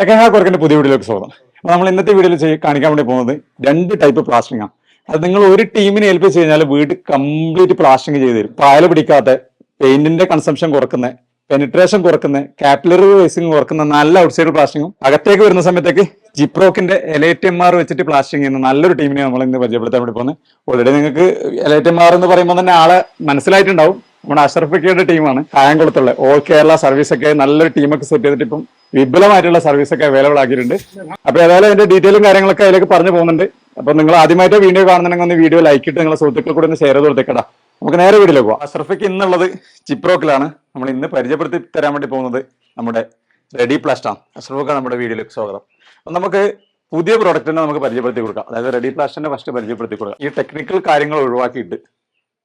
ടെക്കഹാ കുറക്കിന്റെ പുതിയ വീഡിയോയിലേക്ക് സ്വാഗതം. നമ്മൾ ഇന്നത്തെ വീഡിയോയിൽ കാണിക്കാൻ വേണ്ടി പോകുന്നത് രണ്ട് ടൈപ്പ് പ്ലാസ്റ്ററിംഗ് ആണ്. അത് നിങ്ങൾ ഒരു ടീമിനെ ഏൽപ്പിച്ച് കഴിഞ്ഞാൽ വീട് കംപ്ലീറ്റ് പ്ലാസ്റ്ററിംഗ് ചെയ്ത് തരും. പായൽ പിടിക്കാത്ത പെയിന്റിന്റെ കൺസംഷൻ കുറക്കുന്ന പെനിട്രേഷൻ കുറക്കുന്ന കാപ്പിലറി വേസിംഗ് കുറക്കുന്ന നല്ല ഔട്ട്സൈഡ് പ്ലാസ്റ്ററിങ്ങും അകത്തേക്ക് വരുന്ന സമയത്തേക്ക് ജിപ്രോക്കിന്റെ എലൈറ്റ് എം ആർ വെച്ചിട്ട് പ്ലാസ്റ്റിംഗ് ചെയ്യുന്ന നല്ലൊരു ടീമിനെ നമ്മൾ ഇന്ന് പരിചയപ്പെടുത്താൻ വേണ്ടി പോകുന്നത്. ഓൾറെഡി നിങ്ങൾക്ക് എലൈറ്റ് എം ആർ എന്ന് പറയുമ്പോൾ തന്നെ ആളെ മനസ്സിലായിട്ടുണ്ടാവും. നമ്മുടെ അഷർഫിക്കയുടെ ടീമാണ്. കായംകുളത്തുള്ള. ഓൾ കേരള സർവീസ് ഒക്കെ നല്ലൊരു ടീമൊക്കെ സെറ്റ് ചെയ്തിട്ട് ഇപ്പം വിപുലമായിട്ടുള്ള സർവീസ് ഒക്കെ അവൈലബിൾ ആക്കിയിട്ടുണ്ട്. അപ്പൊ ഏതായാലും അതിന്റെ ഡീറ്റെയിലും കാര്യങ്ങളൊക്കെ അതിലേക്ക് പറഞ്ഞു പോകുന്നുണ്ട്. അപ്പൊ നിങ്ങൾ ആദ്യമായിട്ട് വീഡിയോ കാണുന്നുണ്ടെങ്കിൽ ഒന്ന് വീഡിയോ ലൈക്ക് ഇട്ട് നിങ്ങളെ സുഹൃത്തുക്കൾ കൂടെ ഒന്ന് ഷെയർ ചെയ്ത് കൊടുത്തേക്കടാ. നമുക്ക് നേരെ വീട്ടിലേക്ക് പോവാം. അഷർഫിക്ക് ഇന്നുള്ളത് ചിപ്രോക്കിലാണ് നമ്മൾ ഇന്ന് പരിചയപ്പെടുത്തി തരാൻ വേണ്ടി പോകുന്നത് നമ്മുടെ റെഡി പ്ലാസ്റ്റാണ് ആണ്. നമ്മുടെ വീഡിയോയിലേക്ക് സ്വാഗതം. അപ്പൊ നമുക്ക് പുതിയ പ്രോഡക്റ്റിനെ നമുക്ക് പരിചയപ്പെടുത്തി കൊടുക്കാം. അതായത് റെഡി പ്ലാസ്റ്റിനെ ഫസ്റ്റ് പരിചയപ്പെടുത്തി കൊടുക്കാം. ഈ ടെക്നിക്കൽ കാര്യങ്ങൾ ഒഴിവാക്കിയിട്ട്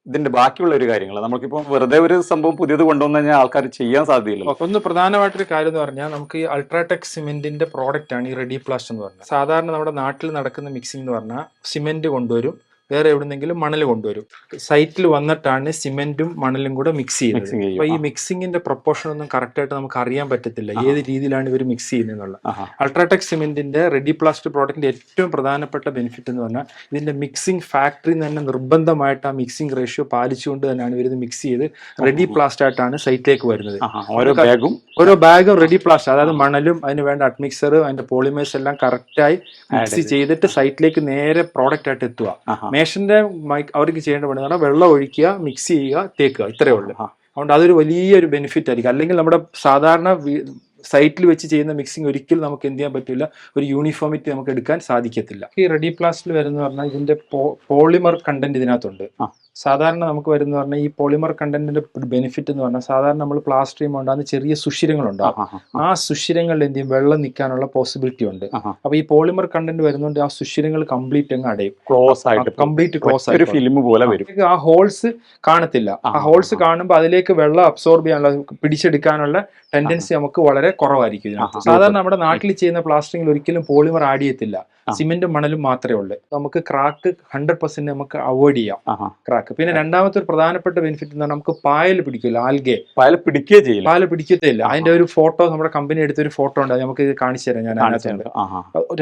ഇതിന്റെ ബാക്കിയുള്ള ഒരു കാര്യങ്ങൾ നമുക്കിപ്പോൾ വെറുതെ ഒരു സംഭവം പുതിയത് കൊണ്ടുവന്നു കഴിഞ്ഞാൽ ആൾക്കാർ ചെയ്യാൻ സാധ്യതയില്ല ഒന്ന് പ്രധാനമായിട്ടൊരു കാര്യം എന്ന് പറഞ്ഞാൽ നമുക്ക് ഈ അൾട്രാടെക് സിമെന്റിന്റെ പ്രോഡക്റ്റ് ആണ് ഈ റെഡി പ്ലാസ്റ്റ് എന്ന് പറഞ്ഞാൽ. സാധാരണ നമ്മുടെ നാട്ടിൽ നടക്കുന്ന മിക്സിംഗ് എന്ന് പറഞ്ഞാൽ സിമെന്റ് കൊണ്ടുവരും വേറെ എവിടെന്നെങ്കിലും മണൽ കൊണ്ടുവരും. സൈറ്റിൽ വന്നിട്ടാണ് സിമെന്റും മണലും കൂടെ മിക്സ് ചെയ്യുന്നത്. അപ്പൊ ഈ മിക്സിംഗിന്റെ പ്രൊപ്പോർഷൻ ഒന്നും കറക്റ്റ് ആയിട്ട് നമുക്ക് അറിയാൻ പറ്റത്തില്ല. ഏത് രീതിയിലാണ് ഇവർ മിക്സ് ചെയ്യുന്നത് ആഹാ. അൾട്രാടെക് സിമെന്റിന്റെ റെഡി പ്ലാസ്റ്റ് പ്രോഡക്റ്റിന്റെ ഏറ്റവും പ്രധാനപ്പെട്ട ബെനിഫിറ്റ് എന്ന് പറഞ്ഞാൽ ഇതിന്റെ മിക്സിംഗ് ഫാക്ടറി തന്നെ നിർബന്ധമായിട്ട് ആ മിക്സിംഗ് റേഷ്യോ പാലിച്ചുകൊണ്ട് തന്നെയാണ് ഇവർ ഇത് മിക്സ് ചെയ്ത് റെഡി പ്ലാസ്റ്റ് ആയിട്ടാണ് സൈറ്റിലേക്ക് വരുന്നത്. ഓരോ ബാഗും ഓരോ ബാഗും റെഡി പ്ലാസ്റ്റ് അതായത് മണലും അതിന് വേണ്ട അഡ്മിക്സർ അതിന്റെ പോളിമേഴ്സ് എല്ലാം കറക്റ്റായി മിക്സ് ചെയ്തിട്ട് സൈറ്റിലേക്ക് നേരെ പ്രോഡക്റ്റ് ആയിട്ട് എത്തുക. മേഷന്റെ മൈക്ക് അവർക്ക് ചെയ്യേണ്ട പണി പറഞ്ഞാൽ വെള്ളം ഒഴിക്കുക മിക്സ് ചെയ്യുക തേക്കുക. ഇത്രയേ ഉള്ളൂ. അതുകൊണ്ട് അതൊരു വലിയൊരു ബെനിഫിറ്റ് ആയിരിക്കും. അല്ലെങ്കിൽ നമ്മുടെ സാധാരണ സൈറ്റിൽ വെച്ച് ചെയ്യുന്ന മിക്സിംഗ് ഒരിക്കലും നമുക്ക് എന്ത് ചെയ്യാൻ പറ്റില്ല. ഒരു യൂണിഫോമിറ്റി നമുക്ക് എടുക്കാൻ സാധിക്കത്തില്ല. ഈ റെഡി പ്ലാസ്റ്റിൽ വരുന്ന പറഞ്ഞാൽ ഇതിന്റെ പോളിമർ കണ്ടന്റ് ഇതിനകത്തുണ്ട്. ആ. സാധാരണ നമുക്ക് വരുന്ന പറഞ്ഞാൽ ഈ പോളിമർ കണ്ടന്റിന്റെ ബെനിഫിറ്റ് എന്ന് പറഞ്ഞാൽ സാധാരണ നമ്മൾ പ്ലാസ്റ്റിക് ചെയ്യുമ്പോൾ ഉണ്ടാകുന്ന ചെറിയ സുഷിരങ്ങൾ ഉണ്ടാവും ആ സുഷിരങ്ങളിൽ എന്ത് ചെയ്യും? വെള്ളം നിൽക്കാനുള്ള പോസിബിലിറ്റി ഉണ്ട്. അപ്പൊ ഈ പോളിമർ കണ്ടന്റ് വരുന്നതുകൊണ്ട് ആ സുഷിരങ്ങൾ കംപ്ലീറ്റ് അങ്ങ് അടയും. ക്ലോസ് ആയിട്ട് കംപ്ലീറ്റ് ക്ലോസ് ആയിട്ട് ഫിലിം പോലെ വരും. ആ ഹോൾസ് കാണത്തില്ല. ആ ഹോൾസ് കാണുമ്പോൾ അതിലേക്ക് വെള്ളം അബ്സോർബ് ചെയ്യാനുള്ള പിടിച്ചെടുക്കാനുള്ള ടെൻഡൻസി നമുക്ക് വളരെ കുറവായിരിക്കും സാധാരണ നമ്മുടെ നാട്ടിൽ ചെയ്യുന്ന പ്ലാസ്റ്ററിംഗിൽ ഒരിക്കലും പോളിമർ ആഡ് ചെയ്യത്തില്ല. സിമെന്റും മണലും മാത്രമേ ഉള്ളൂ. നമുക്ക് ക്രാക്ക് ഹൺഡ്രഡ് പെർസെന്റ് നമുക്ക് അവോയ്ഡ് ചെയ്യാം. ക്രാക്ക് പിന്നെ രണ്ടാമത്തെ ഒരു പ്രധാനപ്പെട്ട ബെനിഫിറ്റ് എന്ന് പറഞ്ഞാൽ നമുക്ക് പായൽ പിടിക്കില്ല ആൽഗെ. പായൽ പിടിക്കുകയേ ചെയ്യില്ല. പിടിക്കത്തേ പിടിക്കത്തില്ല അതിന്റെ ഒരു ഫോട്ടോ നമ്മുടെ കമ്പനി എടുത്ത ഒരു ഫോട്ടോ ഉണ്ട്. നമുക്ക് ഇത് കാണിച്ചു തരാം ഞാൻ അതിനകത്തുണ്ട്.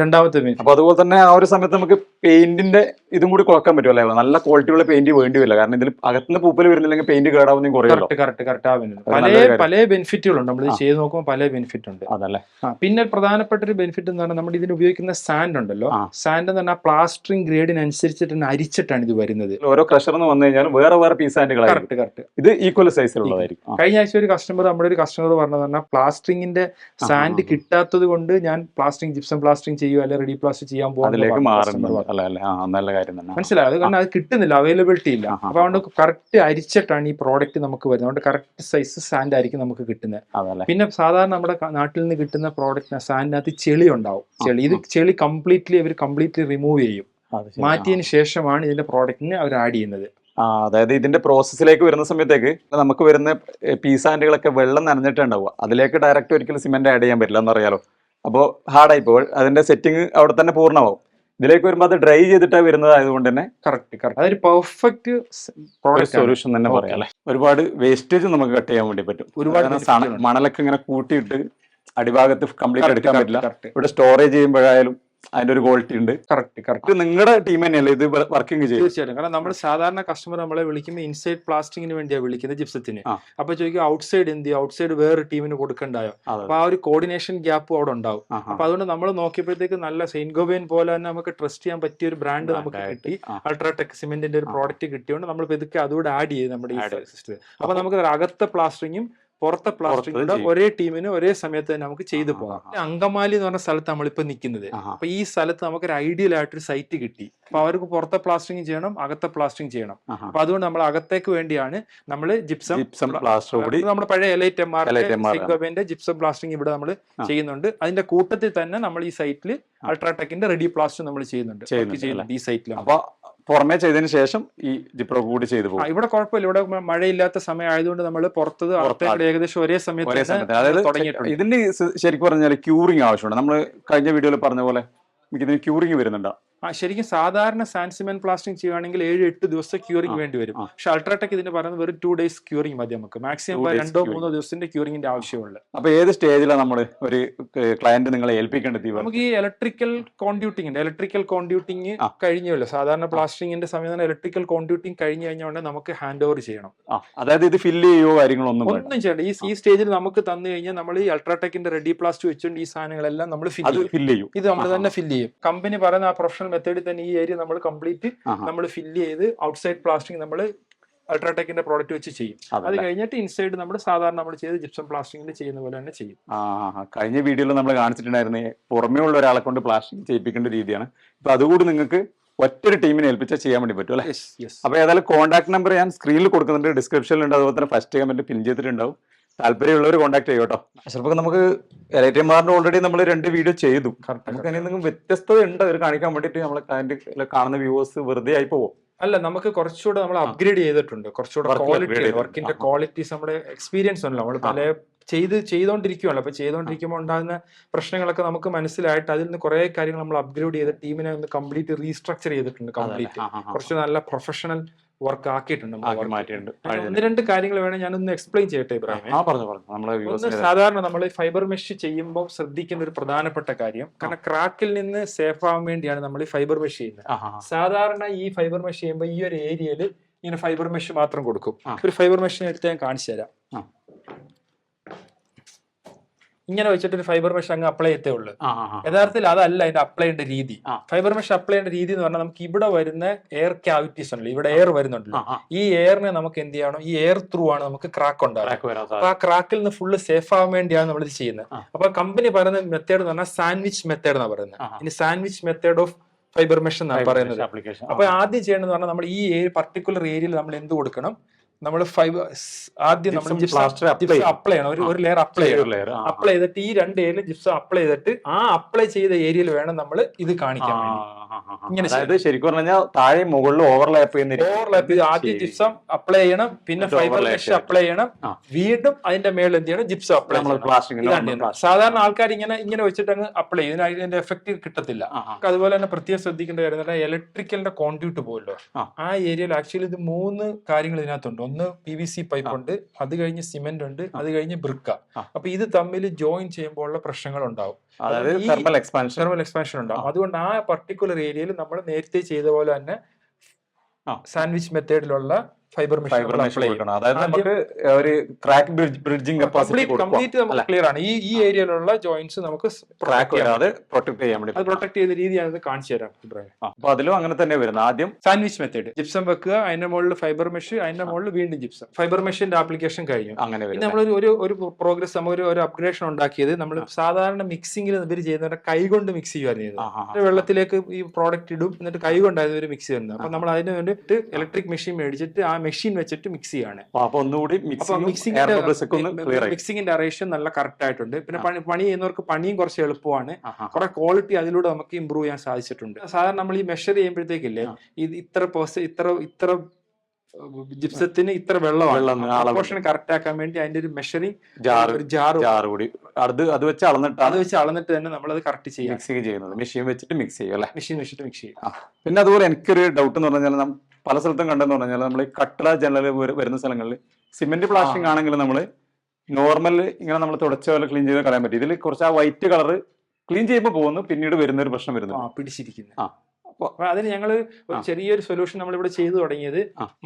രണ്ടാമത്തെ ബെനിഫിറ്റ് അപ്പൊ അതുപോലെ തന്നെ ആ ഒരു സമയത്ത് നമുക്ക് പെയിന്റിന്റെ ഇതും കൂടി കുറയ്ക്കാൻ പറ്റുമല്ലേ നല്ല ക്വാളിറ്റിയുള്ള പെയിന്റ് വേണ്ടി വരില്ല. കാരണം ഇതിൽ അകത്തുനിന്ന് പൂപ്പൽ വരുന്നില്ലെങ്കിൽ പെയിന്റ് കേടാവുന്ന കുറയുമല്ലോ കറക്റ്റ് കറക്റ്റ് ആ പല. പല ബെനിഫിറ്റുകളുണ്ട് നമ്മൾ. ചെയ്ത് നോക്കുമ്പോൾ പല ബെനിഫിറ്റ് ഉണ്ട്. അതല്ലേ. പിന്നെ പ്രധാനപ്പെട്ട ഒരു ബെനിഫിറ്റ് എന്ന് പറഞ്ഞാൽ നമ്മൾ ഇതിന് ഉപയോഗിക്കുന്ന സാൻഡ് ഉണ്ടല്ലോ. സാൻഡ് എന്ന് പറഞ്ഞാൽ പ്ലാസ്റ്ററിംഗ് ഗ്രേഡിനനുസരിച്ചിട്ട് തന്നെ അരിച്ചിട്ടാണ് ഇത് വരുന്നത്. ഓരോ ക്രഷർ എന്ന് വന്നു കഴിഞ്ഞാൽ വേറെ വേറെ പീസ് കറക്റ്റ് കറക്റ്റ് ഇത് ഈക്വൽ സൈസിലുള്ളതായിരിക്കും. കഴിഞ്ഞ ആഴ്ച ഒരു കസ്റ്റമർ നമ്മുടെ ഒരു കസ്റ്റമർ പറഞ്ഞത് പറഞ്ഞാൽ പ്ലാസ്റ്ററിംഗിന്റെ സാൻഡ്. കിട്ടാത്തത് കൊണ്ട് ഞാൻ പ്ലാസ്റ്ററിംഗ് ജിപ്സം പ്ലാസ്റ്ററിംഗ് ചെയ്യുക അല്ലെങ്കിൽ റെഡി പ്ലാസ്റ്റർ ചെയ്യാൻ പോകുന്നത് മനസ്സിലായി? അത് കാരണം അത് കിട്ടുന്നില്ല അവൈലബിലിറ്റി ഇല്ല. അപ്പൊ അതുകൊണ്ട് കറക്റ്റ് അരിച്ചിട്ടാണ് ഈ പ്രോഡക്റ്റ് നമുക്ക് വരുന്നത്. അതുകൊണ്ട് കറക്റ്റ് സൈസ് സാൻഡ് ആയിരിക്കും നമുക്ക് കിട്ടുന്നത്. പിന്നെ സാധാരണ നമ്മുടെ നാട്ടിൽ നിന്ന് കിട്ടുന്ന പ്രോഡക്റ്റ് സാൻഡിനകത്ത് ചെളി ഉണ്ടാവും. ചെളി ഇത് ചെളി കംപ്ലീറ്റ്ലി അവർ കംപ്ലീറ്റ്ലി റിമൂവ് ചെയ്യും. മാറ്റിയതിന് ശേഷമാണ് ഇതിന്റെ പ്രോഡക്റ്റിന് അവർ ആഡ് ചെയ്യുന്നത്. ആ അതായത് ഇതിന്റെ പ്രോസസ്സിലേക്ക് വരുന്ന സമയത്തേക്ക് നമുക്ക് വരുന്ന പീസാൻഡുകളൊക്കെ വെള്ളം നനഞ്ഞിട്ടുണ്ടാവുക. അതിലേക്ക് ഡയറക്റ്റ് ഒരിക്കലും സിമെന്റ് ആഡ് ചെയ്യാൻ പറ്റില്ല എന്നറിയാലോ. അപ്പോൾ ഹാർഡായി പോകും അതിന്റെ സെറ്റിംഗ് അവിടെ തന്നെ പൂർണമാവും. ഇതിലേക്ക് വരുമ്പോൾ അത് ഡ്രൈ ചെയ്തിട്ടാണ് വരുന്നത് ആയതുകൊണ്ട് തന്നെ കറക്റ്റ് കറക്റ്റ് അതൊരു പെർഫെക്റ്റ് പ്രോഡക്റ്റ് സൊല്യൂഷൻ തന്നെ. പറയാം അല്ലേ? ഒരുപാട് വേസ്റ്റേജ് നമുക്ക് കട്ട് ചെയ്യാൻ വേണ്ടി പറ്റും. ഒരുപാട്. മണലൊക്കെ ഇങ്ങനെ കൂട്ടിയിട്ട് അടിഭാഗത്ത് കംപ്ലീറ്റ് എടുക്കാൻ പറ്റില്ല. ഇവിടെ സ്റ്റോറേജ് ചെയ്യുമ്പോഴായാലും അതിന്റെ ഒരു ക്വാളിറ്റി ഉണ്ട്. കറക്റ്റ് കറക്റ്റ് നിങ്ങളുടെ ടീം തന്നെയല്ലേ ഇത് വർക്കിംഗ് ചെയ്യും തീർച്ചയായിട്ടും. കാരണം നമ്മൾ സാധാരണ കസ്റ്റമർ നമ്മളെ വിളിക്കുന്ന ഇൻസൈഡ് പ്ലാസ്റ്റിങ്ങിന് വേണ്ടിയാണ് വിളിക്കുന്നത് ജിപ്സത്തിന്. അപ്പൊ ചോദിക്കും ഔട്ട്സൈഡ് എന്ത് ഔട്ട്സൈഡ് വേറെ ടീമിന് കൊടുക്കണ്ടായോ? അപ്പൊ ആ ഒരു കോർഡിനേഷൻ ഗ്യാപ്പ് അവിടെ ഉണ്ടാവും. അപ്പൊ അതുകൊണ്ട് നമ്മൾ നോക്കിയപ്പോഴത്തേക്ക് നല്ല സെയിൻ ഗോബൈൻ പോലെ തന്നെ നമുക്ക് ട്രസ്റ്റ് ചെയ്യാൻ പറ്റിയ ഒരു ബ്രാൻഡ് നമുക്ക് കിട്ടി. അൾട്രാടെക് സിമെന്റിന്റെ ഒരു പ്രോഡക്റ്റ് കിട്ടിയോണ്ട് നമ്മൾ ഇതൊക്കെ അതുകൂടെ ആഡ് ചെയ്ത് നമ്മുടെ ഈ. സിസ്റ്റത്തിൽ അപ്പൊ നമുക്ക് അകത്തെ പ്ലാസ്റ്ററിങ്ങും പുറത്തെ പ്ലാസ്റ്റിക് കൂടെ ഒരേ ടീമിന് ഒരേ സമയത്ത് തന്നെ നമുക്ക് ചെയ്തു പോകാം. അങ്കമാലി എന്ന് പറഞ്ഞ സ്ഥലത്ത് നമ്മളിപ്പോ നിൽക്കുന്നത്. അപ്പൊ ഈ സ്ഥലത്ത് നമുക്ക് ഒരു ഐഡിയൽ ആയിട്ടൊരു സൈറ്റ് കിട്ടി. അപ്പൊ അവർക്ക് പുറത്തെ പ്ലാസ്റ്ററിങ് ചെയ്യണം അകത്തെ പ്ലാസ്റ്ററിംഗ് ചെയ്യണം. അപ്പൊ അതുകൊണ്ട് നമ്മൾ അകത്തേക്ക് വേണ്ടിയാണ് നമ്മൾ ജിപ്സം ജിപ്സം പ്ലാസ്റ്റർ കൂടി നമ്മുടെ പഴയ Elite M R gypsum plastering ഇവിടെ നമ്മൾ ചെയ്യുന്നുണ്ട്. അതിന്റെ കൂട്ടത്തിൽ തന്നെ നമ്മൾ ഈ സൈറ്റിൽ അൾട്രാടെക്കിന്റെ റെഡി പ്ലാസ്റ്റർ നമ്മൾ ചെയ്യുന്നുണ്ട്. ഈ സൈറ്റിൽ അപ്പൊ പുറമേ ചെയ്തതിന് ശേഷം ഈ ജിപ്രോ കൂടി ചെയ്തു പോകും. ഇവിടെ കുഴപ്പമില്ല. ഇവിടെ മഴയില്ലാത്ത സമയം ആയതുകൊണ്ട് നമ്മൾ പുറത്തത് അകത്തേക്ക് ഏകദേശം ഒരേ സമയത്ത് അതായത് ശരിക്കും പറഞ്ഞാൽ ക്യൂറിങ് ആവശ്യമുണ്ട്. നമ്മൾ കഴിഞ്ഞ വീഡിയോയിൽ പറഞ്ഞ പോലെ എനിക്ക് ഇതിന് ക്യൂറിങ് വരുന്നുണ്ടോ. ശരിക്കും സാധാരണ സാൻസിമെന്റ് പ്ലാസ്റ്റിംഗ് ചെയ്യുകയാണെങ്കിൽ ഏഴ് എട്ട് ദിവസം ക്യൂറിംഗ് വേണ്ടി വരും. പക്ഷെ അൾട്രാടെക് ഇതിന് പറയുന്നത് വെറും ടു ഡേയ്സ് ക്യൂറിംഗ് മതി നമുക്ക്. മാക്സിമം രണ്ടോ. മൂന്നോ ദിവസത്തിന്റെ ക്യൂറിംഗിന്റെ ആവശ്യമുള്ളൂ. അപ്പൊ ഏത് സ്റ്റേജിലാണ് നമ്മൾ ഒരു ക്ലയന്റ് നിങ്ങളെ ഏൽപ്പിക്കേണ്ടത് നമുക്ക് ഈ ഇലക്ട്രിക്കൽ കോൺഡ്യൂട്ടിംഗ് ഉണ്ട്. Electrical conduiting. കഴിഞ്ഞല്ലോ സാധാരണ പ്ലാസ്റ്റിംഗിന്റെ സമയത്ത് ഇലക്ട്രിക്കൽ കോൺഡ്യൂട്ടിംഗ് കഴിഞ്ഞു കഴിഞ്ഞുകൊണ്ട് നമുക്ക് ഹാൻഡ് ഓവർ ചെയ്യണം. അതായത് ഇത് ഫില്ല് ചെയ്യുമോ കാര്യങ്ങളൊന്നും ഒന്നും ചെയ്യണ്ട. ഈ ഈ സ്റ്റേജിൽ നമുക്ക് തന്നു കഴിഞ്ഞാൽ നമ്മൾ ഈ അൾട്രാടെക്കിന്റെ റെഡി പ്ലാസ്റ്റ് വെച്ചുകൊണ്ട് ഈ സാധനങ്ങളെല്ലാം നമ്മൾ ഫില്ല് ചെയ്യും. ഇത് നമ്മൾ തന്നെ ഫില്ല് ചെയ്യും. കമ്പനി പറയുന്ന ആ പ്രൊഫഷണൽ മെത്തേഡിൽ തന്നെ ഈ ഏരിയ നമ്മൾ കംപ്ലീറ്റ് നമ്മൾ ഫില്ല് ചെയ്ത് ഔട്ട്സൈഡ് പ്ലാസ്റ്റിംഗ് നമ്മൾ അൾട്രാടെക്കിന്റെ പ്രോഡക്റ്റ് വെച്ച് ചെയ്യും. അത് കഴിഞ്ഞിട്ട് ഇൻസൈഡ് നമ്മൾ സാധാരണ നമ്മൾ ചെയ്ത് ജിപ്സം പ്ലാസ്റ്റിംഗിൽ ചെയ്യുന്ന പോലെ തന്നെ ചെയ്യും. കഴിഞ്ഞ വീഡിയോയിൽ നമ്മൾ കാണിച്ചിട്ടുണ്ടായിരുന്നു പുറമേ ഉള്ള ഒരാളെ കൊണ്ട് പ്ലാസ്റ്റിക് ചെയ്യിപ്പിക്കേണ്ട രീതിയാണ്. ഇപ്പൊ അതുകൂടി നിങ്ങൾക്ക് ഒറ്റൊരു ടീമിനെ ഏൽപ്പിച്ചാൽ ചെയ്യാൻ വേണ്ടി പറ്റും അല്ലെ? അപ്പൊ ഏതായാലും കോൺടാക്ട് നമ്പർ ഞാൻ സ്ക്രീനിൽ കൊടുക്കുന്നുണ്ട്. ഡിസ്ക്രിപ്ഷനിലുണ്ട് അതുപോലെ തന്നെ ഫസ്റ്റ് കമന്റ് പിൻ ചെയ്തിട്ടുണ്ടാവും. താല്പര്യമുള്ളവർ കോൺടാക്ട് ചെയ്യും കേട്ടോ. ചിലപ്പോൾ നമുക്ക് എലൈറ്റന്മാറിന്റെ ഓൾറെഡി നമ്മൾ രണ്ട് വീഡിയോ ചെയ്തു. നമുക്ക് നിന്നും വ്യത്യസ്തത ഉണ്ട് അവർ കാണിക്കാൻ വേണ്ടിയിട്ട് നമ്മളെ ക്ലയന്റ് കാണുന്ന വ്യൂവേഴ്സ് വെറുതെ ആയി പോകും അല്ല നമുക്ക് കുറച്ചുകൂടെ നമ്മൾ അപ്ഗ്രേഡ് ചെയ്തിട്ടുണ്ട്. കുറച്ചുകൂടെ ക്വാളിറ്റി. വർക്കിന്റെ. ക്വാളിറ്റീസ് നമ്മുടെ എക്സ്പീരിയൻസ് ഉണ്ടല്ലോ. നമ്മൾ പല ചെയ്ത് ചെയ്തോണ്ടിരിക്കുമല്ലോ അപ്പൊ ചെയ്തോണ്ടിരിക്കുമ്പോൾ ഉണ്ടാകുന്ന പ്രശ്നങ്ങളൊക്കെ നമുക്ക് മനസ്സിലായിട്ട് അതിൽ നിന്ന് കുറെ കാര്യങ്ങൾ നമ്മൾ അപ്ഗ്രേഡ് ചെയ്ത് ടീമിനെ ഒന്ന് കംപ്ലീറ്റ് റീസ്ട്രക്ചർ ചെയ്തിട്ടുണ്ട് കംപ്ലീറ്റ് കുറച്ച് നല്ല പ്രൊഫഷണൽ വർക്ക് ആക്കിയിട്ടുണ്ട്. മാറ്റിയിട്ടുണ്ട്. ഒന്ന് രണ്ട് കാര്യങ്ങൾ വേണം ഒന്ന് എക്സ്പ്ലെയിൻ ചെയ്യട്ടെ ഇബ്രാഹിം? ആ പറഞ്ഞു പറഞ്ഞു. നമ്മളെ സാധാരണ നമ്മൾ ഫൈബർ മെഷ് ചെയ്യുമ്പോൾ ശ്രദ്ധിക്കുന്ന ഒരു പ്രധാനപ്പെട്ട കാര്യം കാരണം ക്രാക്കിൽ നിന്ന് സേഫ് ആവാൻ വേണ്ടിയാണ് നമ്മൾ ഈ ഫൈബർ മെഷ് ചെയ്യുന്നത്. സാധാരണ ഈ ഫൈബർ മെഷ് ചെയ്യുമ്പോൾ ഈ ഒരു ഏരിയയിൽ ഇങ്ങനെ ഫൈബർ മെഷ് മാത്രം കൊടുക്കും. ഒരു ഫൈബർ മെഷ് എടുത്ത് ഞാൻ കാണിച്ചു തരാം. ഇങ്ങനെ വെച്ചിട്ട് ഒരു ഫൈബർ മെഷ് അങ്ങ് അപ്ലൈ ചെയ്തേ ഉള്ളൂ. യഥാർത്ഥത്തിൽ അതല്ല അതിന്റെ അപ്ലൈ ചെയ്യേണ്ട രീതി. ഫൈബർ മെഷ് അപ്ലൈ ചെയ്യേണ്ട രീതി എന്ന് പറഞ്ഞാൽ നമുക്ക് ഇവിടെ വരുന്ന എയർ ക്യാവിറ്റീസ് ഉണ്ടല്ലോ ഇവിടെ എയർ വരുന്നുണ്ടല്ലോ. ഈ എയറിനെ നമുക്ക് എന്ത് ചെയ്യണം? ഈ എയർ ത്രൂ ആണ് നമുക്ക് ക്രാക്ക് ഉണ്ടാകുന്നത് അപ്പൊ ആ ക്രാക്കിൽ നിന്ന് ഫുള്ള് സേഫ് ആവാൻ വേണ്ടിയാണ് നമ്മൾ ഇത് ചെയ്യുന്നത്. അപ്പൊ കമ്പനി പറയുന്ന മെത്തേഡ് എന്ന് പറഞ്ഞാൽ സാൻഡ്വിച്ച് മെത്തേഡ് എന്നാണ് പറയുന്നത്. ഇനി sandwich method of fibre mesh എന്നാണ് പറയുന്നത്. അപ്പൊ ആദ്യം ചെയ്യേണ്ടത് പറഞ്ഞാൽ നമ്മൾ ഈ പർട്ടിക്കുലർ ഏരിയയിൽ നമ്മൾ എന്ത് കൊടുക്കണം? നമ്മൾ ഫൈബർ ആദ്യം നമ്മൾ ജിപ്സം. അപ്ലൈ ചെയ്യണം. ഒരു ഒരു ലെയർ അപ്ലൈ ചെയ്യണം. അപ്ലൈ ചെയ്തിട്ട് ഈ രണ്ട് ഏരിയയിൽ ജിപ്സം അപ്ലൈ ചെയ്തിട്ട് ആ അപ്ലൈ ചെയ്ത ഏരിയയിൽ വേണം നമ്മൾ ഇത് കാണിക്കാൻ വേണ്ടി. ഇങ്ങനെ അതായത് ശരിക്കും പറഞ്ഞാൽ താഴെ മുകളിൽ ഓവർലാപ്പ് ചെയ്യുന്ന. ഓവർലാപ്പ് ആദ്യം ജിപ്സം അപ്ലൈ ചെയ്യണം പിന്നെ ഫൈബർ മെഷ് അപ്ലൈ ചെയ്യണം. വീണ്ടും അതിന്റെ മേളിൽ എന്ത് ചെയ്യണം? ജിപ്സം അപ്ലൈ ചെയ്യണം. പ്ലാസ്റ്റിക് സാധാരണ ആൾക്കാർ ഇങ്ങനെ ഇങ്ങനെ വെച്ചിട്ട് അങ്ങ് അപ്ലൈ ചെയ്യും. അതിന്റെ എഫക്റ്റ് കിട്ടത്തില്ല. അതുപോലെ തന്നെ പ്രത്യേകം ശ്രദ്ധിക്കേണ്ട കാര്യം ഇലക്ട്രിക്കലിന്റെ കോൺട്യൂട്ട് പോകുമല്ലോ ആ. ഏരിയയിൽ ആക്ച്വലി ഇത് മൂന്ന് കാര്യങ്ങൾ ഇതിനകത്തുണ്ട്. ഒന്ന് പി വി സി പൈപ്പ് ഉണ്ട് അത് കഴിഞ്ഞ് സിമെന്റ് ഉണ്ട് അത് കഴിഞ്ഞ് ബ്രിക്ക. അപ്പൊ ഇത് തമ്മിൽ ജോയിൻ ചെയ്യുമ്പോൾ ഉള്ള പ്രശ്നങ്ങൾ ഉണ്ടാവും അതായത് തെർമൽ എക്സ്പാൻഷൻ തെർമൽ എക്സ്പാൻഷൻ ഉണ്ടാവും അതുകൊണ്ട് ആ പർട്ടിക്കുലർ ഏരിയയിൽ നമ്മൾ നേരത്തെ ചെയ്ത പോലെ തന്നെ. സാൻഡ്വിച്ച് മെത്തേഡിലുള്ള ഫൈബർ ഫൈബർ മെഷ് കൊടുക്കണം. അതായത് നമുക്ക് ഒരു ക്രാക്ക് ബ്രിഡ്ജിങ് കപ്പാസിറ്റി കംപ്ലീറ്റ് നമുക്ക് ക്ലിയർ ആണ്. ഈ ഈ ഏരിയയിലുള്ള ജോയിന്റ്സ് നമുക്ക് ക്രാക്ക് വരാതെ പ്രൊട്ടക്ട് ചെയ്യാൻ വേണ്ടി അത് പ്രൊട്ടക്ട് ചെയ്ത രീതിയാണ് ഇത് കാണിച്ചു തരാം അപ്പൊ അതിലും അങ്ങനെ തന്നെ വരുന്നത് ആദ്യം സാൻഡ്വിച്ച് മെത്തേഡ് ജിപ്സം വെക്കുക അതിന്റെ മുകളിൽ ഫൈബർ മെഷ് അതിന്റെ മുകളിൽ വീണ്ടും ജിപ്സം ഫൈബർ മെഷിന്റെ ആപ്ലിക്കേഷൻ കഴിഞ്ഞു. അങ്ങനെ നമ്മൾ ഒരു ഒരു പ്രോഗ്രസ് നമ്മൾ ഒരു അപ്ഗ്രേഡേഷൻ അപ്ഗ്രേഷൻ ഉണ്ടാക്കിയത് നമ്മൾ സാധാരണ മിക്സിംഗിൽ ഇവർ ചെയ്യുന്നവരുടെ കൈ കൊണ്ട് മിക്സ് ചെയ്യുമായിരുന്നു. വെള്ളത്തിലേക്ക് ഈ പ്രോഡക്റ്റ് ഇടും. എന്നിട്ട് കൈ കൊണ്ടായിരുന്നു ഒരു മിക്സ് ചെയ്യുന്നത്. അപ്പൊ നമ്മൾ അതിന് വേണ്ടിയിട്ട് ഇലക്ട്രിക് മെഷീൻ മേടിച്ചിട്ട് ആ മെഷീൻ വെച്ചിട്ട് മിക്സ് ചെയ്യാണ് ഒന്നുകൂടി മിക്സിംഗിന്റെ അറേഷൻ നല്ല കറക്റ്റ് ആയിട്ടുണ്ട്. പിന്നെ പണി പണി ചെയ്യുന്നവർക്ക് പണിയും കുറച്ച് എളുപ്പമാണ്. കുറെ ക്വാളിറ്റി അതിലൂടെ നമുക്ക് ഇമ്പ്രൂവ് ചെയ്യാൻ സാധിച്ചിട്ടുണ്ട്. സാധാരണ നമ്മൾ ഈ മെഷർ ചെയ്യുമ്പോഴത്തേക്കില്ലേ ഇത് ഇത്ര പേഴ്സ ഇത്ര ഇത്ര ജിപ്സത്തിന് ഇത്ര വെള്ളമാണ്. വെള്ളം. പോർഷൻ കറക്റ്റ് ആക്കാൻ വേണ്ടി അതിന്റെ ഒരു മെഷറിംഗ് ജാർ ജാർ കൂടി. അത് അത് വെച്ച് അത് വെച്ച് അളന്നിട്ട് തന്നെ നമ്മൾ അത് കറക്റ്റ് ചെയ്യാം. മിക്സിങ് ചെയ്യുന്നത്. മെഷീൻ വെച്ചിട്ട് മിക്സ് ചെയ്യും അല്ലെ? മെഷീൻ വെച്ചിട്ട് മിക്സ് ചെയ്യും. പിന്നെ അതുപോലെ എനിക്കൊരു ഡൗട്ട് എന്ന് പറഞ്ഞാൽ പല സ്ഥലത്തും കണ്ടെന്ന് പറഞ്ഞാൽ നമ്മൾ ഈ കട്ടള ജനൽ വരുന്ന സ്ഥലങ്ങളിൽ സിമെന്റ് പ്ലാസ്റ്റിക് ആണെങ്കിൽ നമ്മൾ നോർമൽ ഇങ്ങനെ നമ്മൾ തുടച്ച പോലെ ക്ലീൻ ചെയ്ത് കളയാൻ പറ്റും. ഇതിൽ കുറച്ച് ആ വൈറ്റ് കളർ ക്ലീൻ ചെയ്യുമ്പോൾ പോകുന്നു പിന്നീട് വരുന്ന ഒരു പ്രശ്നം വരുന്നു പിടിച്ചിരിക്കുന്നു. ആ. അപ്പൊ അതിന് ഞങ്ങൾ ഒരു ചെറിയൊരു സൊല്യൂഷൻ നമ്മൾ ഇവിടെ ചെയ്തു തുടങ്ങിയത്.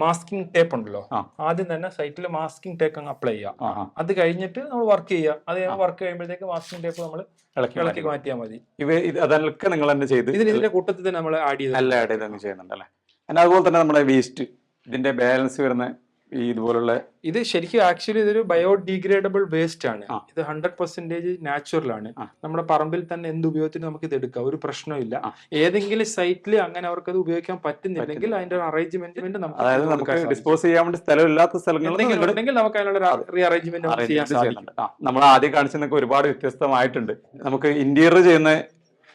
മാസ്കിംഗ് ടേപ്പ് ഉണ്ടല്ലോ. ആദ്യം തന്നെ സൈറ്റിൽ മാസ്കിംഗ് ടേപ്പ് അങ്ങ് അപ്ലൈ ചെയ്യാം. ആഹാ. അത് കഴിഞ്ഞിട്ട് നമ്മൾ വർക്ക് ചെയ്യുക. അത് വർക്ക് കഴിയുമ്പോഴത്തേക്ക് മാസ്കിംഗ് ടേപ്പ് നമ്മൾ ഇളക്കി മാറ്റിയാൽ മതി. ഇവ അതൊക്കെ നിങ്ങൾ തന്നെ ചെയ്ത് ഇതിന് ഇതിന്റെ കൂട്ടത്തിൽ തന്നെ നമ്മൾ ആഡ് ചെയ്ത് ആഡ് ചെയ്ത് അങ്ങ് ചെയ്യുന്നുണ്ട് അല്ലേ? പിന്നെ അതുപോലെ തന്നെ നമ്മുടെ വേസ്റ്റ് ഇതിന്റെ ബാലൻസ് വരുന്ന ഈ ഇതുപോലുള്ള ഇത് ശരിക്കും ആക്ച്വലി ഇതൊരു ബയോഡിഗ്രേഡബിൾ വേസ്റ്റ് ആണ്. ഇത് ഹൺഡ്രഡ് പെർസെന്റേജ് നാച്ചുറൽ ആണ്. നമ്മുടെ പറമ്പിൽ തന്നെ എന്ത് ഉപയോഗത്തിന് നമുക്ക് ഇത് എടുക്കാം. ഒരു പ്രശ്നമില്ല. ഏതെങ്കിലും സൈറ്റിൽ അങ്ങനെ അവർക്ക് അത് ഉപയോഗിക്കാൻ പറ്റുന്നില്ലെങ്കിൽ അതിന്റെ അറേഞ്ച്മെന്റ് നമുക്ക് അതായത് നമുക്ക് ഡിസ്പോസ് ചെയ്യാൻ വേണ്ടി സ്ഥലമില്ലാത്ത സ്ഥലങ്ങളിൽ നമുക്ക് അതിനുള്ള റീ അറേഞ്ച്മെന്റ് ചെയ്യാൻ സാധിക്കും. നമ്മൾ ആദ്യം കാണിച്ചതൊക്കെ ഒരുപാട് വ്യത്യസ്തമായിട്ടുണ്ട്. നമുക്ക് ഇന്റീരിയർ ചെയ്യുന്ന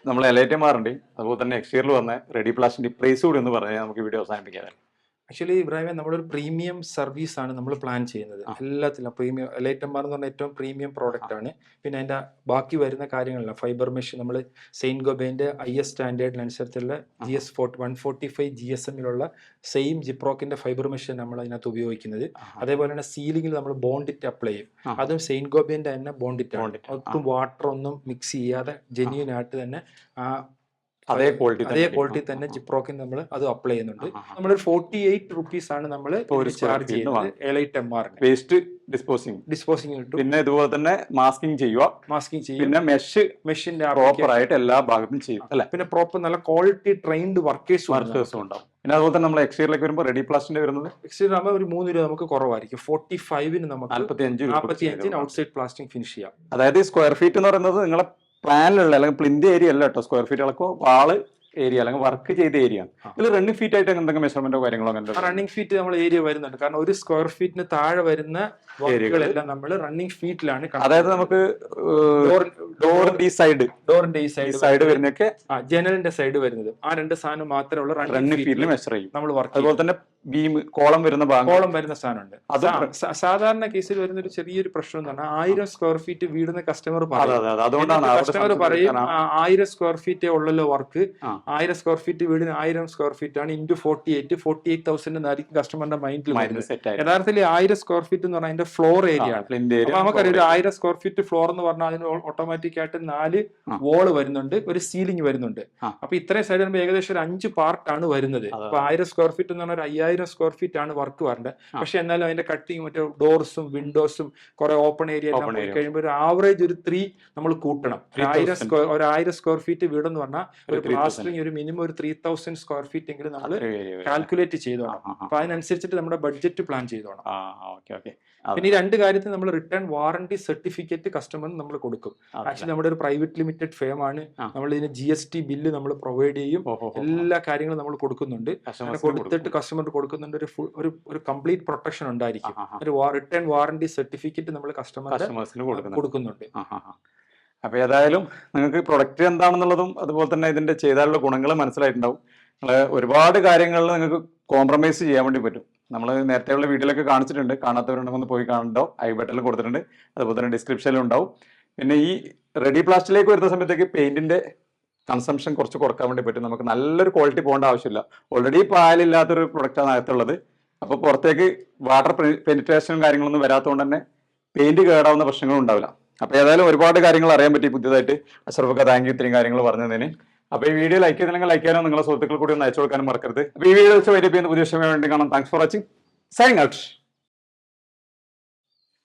നമ്മൾ എലൈറ്റന്മാരുണ്ട് അതുപോലെ തന്നെ നെക്സ്റ്റ് ഇയറിൽ വന്ന റെഡി പ്ലാസ്റ്റിന്റെ പ്രൈസ് കൂടി ഒന്ന് പറഞ്ഞാൽ നമുക്ക് വീഡിയോ അവസാനിപ്പിക്കാം. ആക്ച്വലി ഇബ്രാഹിമെ നമ്മളൊരു പ്രീമിയം സർവീസ് ആണ് നമ്മൾ പ്ലാൻ ചെയ്യുന്നത്. എല്ലാത്തിലും. പ്രീമിയം ലൈറ്റംബാർ എന്ന് പറഞ്ഞ ഏറ്റവും പ്രീമിയം പ്രോഡക്റ്റ് ആണ്. പിന്നെ അതിന്റെ ബാക്കി വരുന്ന കാര്യങ്ങളല്ല. ഫൈബർ മെഷ് നമ്മൾ സെയിൻ ഗോബേന്റെ I S സ്റ്റാൻഡേർഡിനനുസരിച്ചുള്ള G S forty one forty five G S എമ്മിലുള്ള same ജിപ്രോക്കിന്റെ ഫൈബർ മെഷ് നമ്മൾ അതിനകത്ത് ഉപയോഗിക്കുന്നത്. അതേപോലെ തന്നെ സീലിംഗിൽ നമ്മൾ ബോണ്ടിറ്റ് അപ്ലൈ ചെയ്യും. അതും സെയിൻ ഗോബേന്റെ തന്നെ ബോണ്ടിറ്റ് ആണ്. ഒട്ടും വാട്ടർ ഒന്നും മിക്സ് ചെയ്യാതെ ജെന്യൂൻ ആയിട്ട് തന്നെ ആ അതേ ക്വാളിറ്റി അതേ ക്വാളിറ്റി തന്നെ ജിപ്രോക്കിന് നമ്മൾ അത് അപ്ലൈ ചെയ്യുന്നുണ്ട്. നമ്മൾ. ഫോർട്ടി എയ്റ്റ് റുപ്പീസ് ആണ് നമ്മൾ ചാർജ് ചെയ്യുന്നത് Elite M waste disposing disposing കിട്ടും പിന്നെ ഇതുപോലെ തന്നെ മാസ്കിംഗ് ചെയ്യുക. മാസ്കിംഗ് ചെയ്യുക. പിന്നെ മെഷ് മെഷിന്റെ പ്രോപ്പർ ആയിട്ട് എല്ലാ ഭാഗത്തും ചെയ്യും അല്ലെ? പിന്നെ പ്രോപ്പർ നല്ല ക്വാളിറ്റി ട്രെയിൻഡ് വർക്കേഴ്സ് വർക്കേഴ്സും ഉണ്ടാവും. പിന്നെ അതുപോലെ തന്നെ നമ്മൾ എക്സ്റ്റീരിയറിലേക്ക് വരുമ്പോൾ റെഡി പ്ലാസ്റ്റിന്റെ വരുന്നത്? എക്സ്റ്റീരിയർ ആകുമ്പോൾ ഒരു മൂന്ന് രൂപ നമുക്ക് കുറവായിരിക്കും. ഫോർട്ടി ഫൈവിന് നമുക്ക് നാൽപ്പത്തി അഞ്ച് നാൽപ്പത്തി അഞ്ചിന് ഔട്ട്സൈഡ് പ്ലാസ്റ്റിംഗ് ഫിനിഷ് ചെയ്യാം. അതായത് സ്ക്വയർ ഫീറ്റ് എന്ന് പറയുന്നത് നിങ്ങളെ പ്ലാനിലുള്ള അല്ലെങ്കിൽ പ്ലിന്റ് ഏരിയ അല്ല കേട്ടോ സ്ക്വയർ ഫീറ്റ് അളക്കോ വാൾ ഏരിയ അല്ലെങ്കിൽ വർക്ക് ചെയ്ത ഏരിയ. ഇതിൽ റണ്ണിങ് ഫീറ്റ് ആയിട്ട് എന്തെങ്കിലും മെഷർമെന്റോ കാര്യങ്ങളോ അങ്ങനെ റണ്ണിങ് ഫീറ്റ് നമ്മൾ ഏരിയ വരുന്നുണ്ട്. കാരണം ഒരു സ്ക്വയർ ഫീറ്റിന് താഴെ വരുന്ന ഏരിയകളെല്ലാം നമ്മൾ റണ്ണിങ് ഫീറ്റിലാണ് അതായത് നമുക്ക് ഡോറിന്റെ ഈ സൈഡ് ഡോറിന്റെ ഈ സൈഡ് സൈഡ് വരുന്നൊക്കെ ആ ജനലിന്റെ സൈഡ് വരുന്നത്. ആ രണ്ട് സാധനം മാത്രമുള്ള റണ്ണിംഗ് ഫീൽഡിൽ മെഷർ ചെയ്യും. നമ്മൾ വർക്ക് അതുപോലെ തന്നെ ബീം കോളം വരുന്ന ഭാഗം. കോളം വരുന്ന സാധനമുണ്ട്. സാധാരണ കേസിൽ വരുന്ന ഒരു ചെറിയൊരു പ്രശ്നം എന്ന് പറഞ്ഞാൽ ആയിരം സ്ക്വയർ ഫീറ്റ് വീടുന്ന കസ്റ്റമർ അതുകൊണ്ടാണ് കസ്റ്റമർ പറയും ആയിരം സ്ക്വയർ ഫീറ്റേ ഉള്ളല്ലോ വർക്ക്. ആയിരം സ്ക്വയർ ഫീറ്റ് വീടിന് ആയിരം സ്ക്വയർ ഫീറ്റ് ആണ് into forty eight forty eight thousand എന്നായിരിക്കും കസ്റ്റമറിന്റെ മൈൻഡിൽ യഥാർത്ഥത്തിൽ ആയിരം സ്ക്വയർ ഫീറ്റ് എന്ന് പറഞ്ഞാൽ അതിന്റെ ഫ്ലോർ ഏരിയ ആണ്. നമുക്കറിയാം ഒരു ആയിരം സ്ക്വയർ ഫീറ്റ് ഫ്ലോർ എന്ന് പറഞ്ഞാൽ അതിന് ഓട്ടോമാറ്റിക് ആയിട്ട് നാല്. വോൾ വരുന്നുണ്ട് ഒരു സീലിംഗ് വരുന്നുണ്ട്. അപ്പൊ ഇത്രയും സൈഡ് വരുമ്പോൾ ഏകദേശം ഒരു അഞ്ച് പാർട്ടാണ് വരുന്നത്. അപ്പൊ ആയിരം സ്ക്വയർ ഫീറ്റ് എന്ന് പറഞ്ഞാൽ ഒരു അയ്യായിരം സ്ക്വയർ ഫീറ്റ് ആണ് വർക്ക് വരേണ്ടത് പക്ഷെ എന്നാലും അതിന്റെ കട്ടിങ് മറ്റേ ഡോർസും വിൻഡോസും കുറെ ഓപ്പൺ ഏരിയ കഴിയുമ്പോൾ ഒരു ആവറേജ് ഒരു ത്രീ നമ്മൾ കൂട്ടണം ഒരു 3000. ആയിരം സ്ക്വയർ ഒരു ആയിരം സ്ക്വയർ ഫീറ്റ് വീടെന്ന് പറഞ്ഞാൽ ഒരു ഒരു 3000. പ്ലാസ്റ്ററിങ് ഒരു മിനിമം ഒരു ത്രീ തൗസൻഡ് സ്ക്വയർ ഫീറ്റ് എങ്കിലും നമ്മൾ. കാൽക്കുലേറ്റ് ചെയ്തോണം. അപ്പൊ അതിനനുസരിച്ചിട്ട് നമ്മുടെ ബഡ്ജറ്റ് പ്ലാൻ ചെയ്തോണം ഓക്കെ ഓക്കെ പിന്നെ ഈ രണ്ട് കാര്യത്തിൽ നമ്മൾ റിട്ടേൺ വാറണ്ടി സർട്ടിഫിക്കറ്റ് കസ്റ്റമറിന് നമ്മൾ കൊടുക്കും. ആക്ച്വലി നമ്മുടെ ഒരു പ്രൈവറ്റ് ലിമിറ്റഡ് ഫേം ആണ്. നമ്മൾ ഇതിന് ജി എസ് ടി ബില്ല് നമ്മൾ പ്രൊവൈഡ് ചെയ്യും. എല്ലാ കാര്യങ്ങളും നമ്മൾ കൊടുക്കുന്നുണ്ട്. കൊടുത്തിട്ട് കസ്റ്റമർക്ക് കൊടുക്കുന്നുണ്ട്. ഒരു ഫുൾ ഒരു ഒരു കംപ്ലീറ്റ് പ്രൊട്ടക്ഷൻ ഉണ്ടായിരിക്കും. ഒരു റിട്ടേൺ വാറണ്ടി സർട്ടിഫിക്കറ്റ് നമ്മൾ കസ്റ്റമറിന് കൊടുക്കുന്നുണ്ട്. ആ, ആ, ആ. അപ്പൊ ഏതായാലും നിങ്ങൾക്ക് പ്രൊഡക്റ്റ് എന്താണെന്നുള്ളതും അതുപോലെ തന്നെ ഇതിന്റെ ചെയ്താലുള്ള ഗുണങ്ങൾ മനസ്സിലായിട്ടുണ്ടാവും. നിങ്ങൾ ഒരുപാട് കാര്യങ്ങളിൽ നിങ്ങൾക്ക് കോംപ്രമൈസ് ചെയ്യാൻ വേണ്ടി പറ്റും. നമ്മൾ നേരത്തെ ഉള്ള വീഡിയോയിലൊക്കെ കാണിച്ചിട്ടുണ്ട്. കാണാത്തവരുണ്ടെങ്കിൽ ഒന്ന് പോയി കാണണ്ടോ? ഐ ബട്ടണിൽ കൊടുത്തിട്ടുണ്ട്. അതുപോലെ തന്നെ ഡിസ്ക്രിപ്ഷനിലും ഉണ്ടാവും. പിന്നെ ഈ റെഡി പ്ലാസ്റ്റിലേക്ക് വരുന്ന സമയത്തേക്ക് പെയിന്റിന്റെ കൺസംഷൻ കുറച്ച് കുറയ്ക്കാൻ വേണ്ടി പറ്റും. നമുക്ക് നല്ലൊരു ക്വാളിറ്റി പോകേണ്ട ആവശ്യമില്ല. ഓൾറെഡി പാലില്ലാത്തൊരു പ്രൊഡക്റ്റാണ് അകത്തുള്ളത് അപ്പോൾ പുറത്തേക്ക് വാട്ടർ പെനിട്രേഷനും കാര്യങ്ങളൊന്നും വരാത്തതുകൊണ്ട് തന്നെ പെയിന്റ് കേടാവുന്ന പ്രശ്നങ്ങളും ഉണ്ടാവില്ല. അപ്പോൾ ഏതായാലും ഒരുപാട് കാര്യങ്ങൾ അറിയാൻ പറ്റി പുതിയതായിട്ട്. അഷറഫൊക്കെ താങ്ക് യു ഇത്രയും കാര്യങ്ങൾ പറഞ്ഞതിന്. അപ്പൊ ഈ വീഡിയോ ലൈക്ക് ചെയ്തില്ലെങ്കിൽ ലൈക്ക് ചെയ്യാനോ നിങ്ങളുടെ സുഹൃത്തുക്കൾ കൂടി ഒന്ന് അയച്ചു കൊടുക്കാനും മറക്കരുത്. ഈ വീഡിയോ വെച്ച് വരുമ്പോൾ പുതിയ വേണ്ടി കാണാം. Thanks for watching signing out